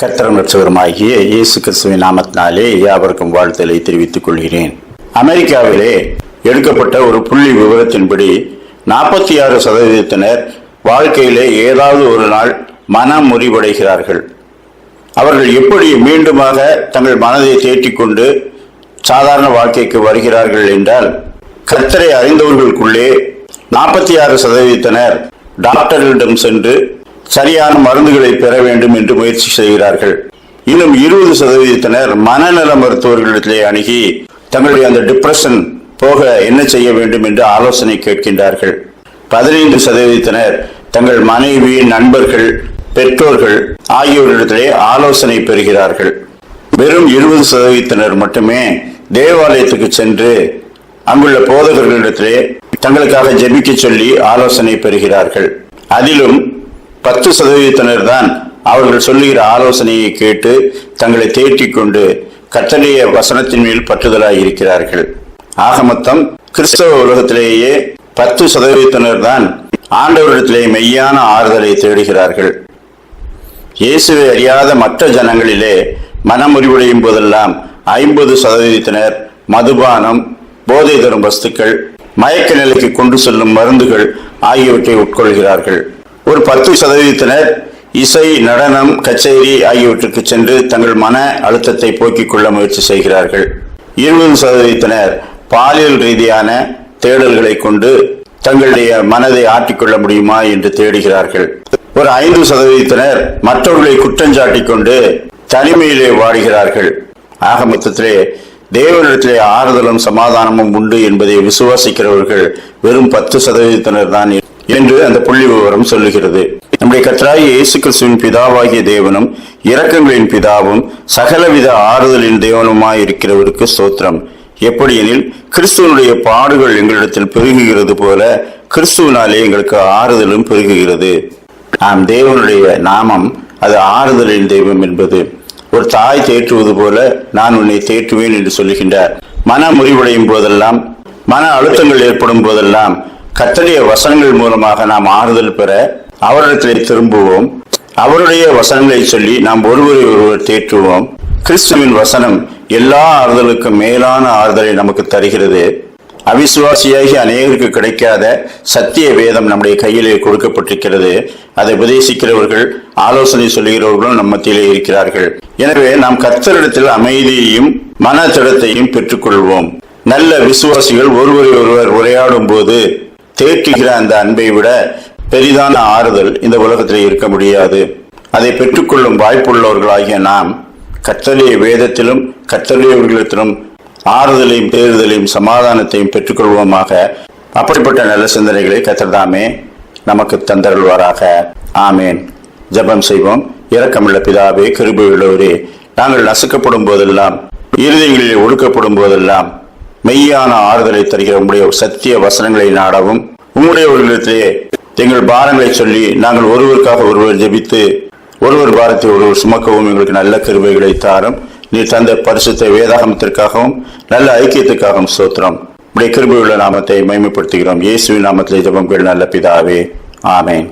கர்த்தரம் ரட்சகருமாகிய இயேசு கிறிஸ்துவின் நாமத்தினாலே யாவருக்கும் வாழ்த்தலை தெரிவித்துக் கொள்கிறேன். அமெரிக்காவிலே எடுக்கப்பட்ட ஒரு புள்ளி விவரத்தின்படி நாற்பத்தி ஆறு சதவீதத்தினர் வாழ்க்கையிலே ஏதாவது ஒரு நாள் மனம் முறிவடைகிறார்கள். அவர்கள் எப்படி மீண்டுமாக தங்கள் மனதை தேற்றிக்கொண்டு சாதாரண வாழ்க்கைக்கு வருகிறார்கள் என்றால் கர்த்தரை அறிந்தவர்களுக்குள்ளே நாற்பத்தி ஆறு சதவீதத்தினர் டாக்டர்களிடம் சென்று சரியான மருந்துகளை பெற வேண்டும் என்று முயற்சி செய்கிறார்கள். இன்னும் இருபது சதவீதத்தினர் மனநல மருத்துவர்களிடத்திலே அணுகி தங்களுடைய அந்த டிப்ரெஷன் போக என்ன செய்ய வேண்டும் என்று ஆலோசனை கேட்கின்றார்கள். பதினைந்து சதவீதத்தினர் தங்கள் மனைவி நண்பர்கள் பெற்றோர்கள் ஆகியோரிடத்திலே ஆலோசனை பெறுகிறார்கள். வெறும் இருபது சதவீதத்தினர் மட்டுமே தேவாலயத்துக்கு சென்று அங்குள்ள போதகர்களிடத்திலே தங்களுக்காக ஜெபிக்க சொல்லி ஆலோசனை பெறுகிறார்கள். அதிலும் பத்து சதவீதத்தினர் தான் அவர்கள் சொல்லுகிற ஆலோசனையை கேட்டு தங்களை தேற்றிக் கொண்டு கத்தடைய வசனத்தின் மேல் பற்றுதலாக இருக்கிறார்கள். ஆக மொத்தம் கிறிஸ்தவ உலகத்திலேயே பத்து சதவீதத்தினர் தான் ஆண்டவரிடத்திலே மெய்யான ஆறுதலை தேடுகிறார்கள். இயேசுவை அறியாத மற்ற ஜனங்களிலே மனமுறிவடையும் போதெல்லாம் ஐம்பது சதவீதத்தினர் மதுபானம் போதை தரும் வஸ்துக்கள் மயக்க நிலைக்கு கொண்டு செல்லும் மருந்துகள் ஆகியவற்றை உட்கொள்கிறார்கள். ஒரு பத்து சதவீதத்தினர் இசை நடனம் கச்சேரி ஆகியவற்றுக்கு சென்று தங்கள் மன அழுத்தத்தை போக்கிக் கொள்ள முயற்சி செய்கிறார்கள். இருபது சதவீதத்தினர் பாலியல் ரீதியான தேடல்களை கொண்டு தங்களுடைய மனதை ஆட்டிக்கொள்ள முடியுமா என்று தேடுகிறார்கள். ஒரு ஐந்து சதவீதத்தினர் மற்றவர்களை குற்றஞ்சாட்டிக் கொண்டு தனிமையிலே வாடுகிறார்கள். ஆக மொத்தத்திலே தேவனிடத்திலே ஆறுதலும் சமாதானமும் உண்டு என்பதை விசுவாசிக்கிறவர்கள் வெறும் பத்து சதவீதத்தினர் தான் என்று அந்த புள்ளி விவரம் சொல்லுகிறது. நம்முடைய கர்த்தராகிய இயேசு கிறிஸ்துவின் பிதாவாகிய தேவனும் இரக்கங்களின் பிதாவும் சகலவித ஆறுதலின் தேவனுமாய் இருக்கிறவருக்கு ஸ்தோத்திரம். எப்படியெனில் கிறிஸ்துவனுடைய பாடுகள் எங்களிடத்தில் பெருகுகிறது போல கிறிஸ்துவனாலே எங்களுக்கு ஆறுதலும் பெருகுகிறது. நாம் தேவனுடைய நாமம் அது ஆறுதலின் தெய்வம் என்பது. ஒரு தாய் தேற்றுவது போல நான் உன்னை தேற்றுவேன் என்று சொல்லுகின்றார். மன முறிவடையும் போதெல்லாம் மன அழுத்தங்கள் ஏற்படும் போதெல்லாம் கத்தடைய வசனங்கள் மூலமாக நாம் ஆறுதல் பெற அவரிடத்திலே திரும்புவோம். அவருடைய வசனங்களை சொல்லி நாம் ஒருவரை ஒருவர் தேற்றுவோம். கிறிஸ்துவின் வசனம் எல்லா ஆறுதலுக்கும் மேலான ஆறுதலை நமக்கு தருகிறது. அவிசுவாசியாகி அநேகருக்கு கிடைக்காத சத்திய வேதம் நம்முடைய கையிலே கொடுக்கப்பட்டிருக்கிறது. அதை உபதேசிக்கிறவர்கள் ஆலோசனை சொல்லுகிறவர்களும் நம் மத்தியிலே இருக்கிறார்கள். எனவே நாம் கத்தரிடத்தில் அமைதியையும் மன திடத்தையும் பெற்றுக்கொள்வோம். நல்ல விசுவாசிகள் ஒருவரை ஒருவர் உரையாடும் போது தேற்றுகிற அந்த அன்பை விட பெரிதான ஆறுதல் இந்த உலகத்தில் இருக்க முடியாது. அதை பெற்றுக்கொள்ளும் வாய்ப்புள்ளவர்களாகிய நாம் கத்தலிய வேதத்திலும் கத்தலியவர்களிடத்திலும் ஆறுதலையும் தேறுதலையும் சமாதானத்தையும் பெற்றுக்கொள்வோமாக. அப்படிப்பட்ட நல்ல சிந்தனைகளை கத்தர்தாமே நமக்கு தந்தருள்வாராக. ஆமேன். ஜெபம் செய்வோம். இரக்கமுள்ள பிதாவே கிருபையுள்ளவரே நாங்கள் நசுக்கப்படும் போதெல்லாம் இருதயங்களில் ஒடுக்கப்படும் போதெல்லாம் மெய்யான ஆறுதலை தருகிற உங்களுடைய சத்திய வசனங்களை நாடவும். உம்முடையவர்களிடத்திலே எங்கள் பாரங்களை சொல்லி நாங்கள் ஒருவருக்காக ஒருவர் ஜெபித்து ஒருவர் பாரத்தை ஒருவர் சுமக்கவும். எங்களுக்கு நல்ல கருவைகளை தாரும். நீர் தந்த பரிசுத்த வேதாகமத்திற்காகவும் நல்ல ஐக்கியத்துக்காகவும் சோத்திரம் உடைய கிருபையுள்ள நாமத்தை மைமைப்படுத்துகிறோம் இயேசுவின் நாமத்திலே ஜபம் கேள் நல்ல பிதாவே. ஆமேன்.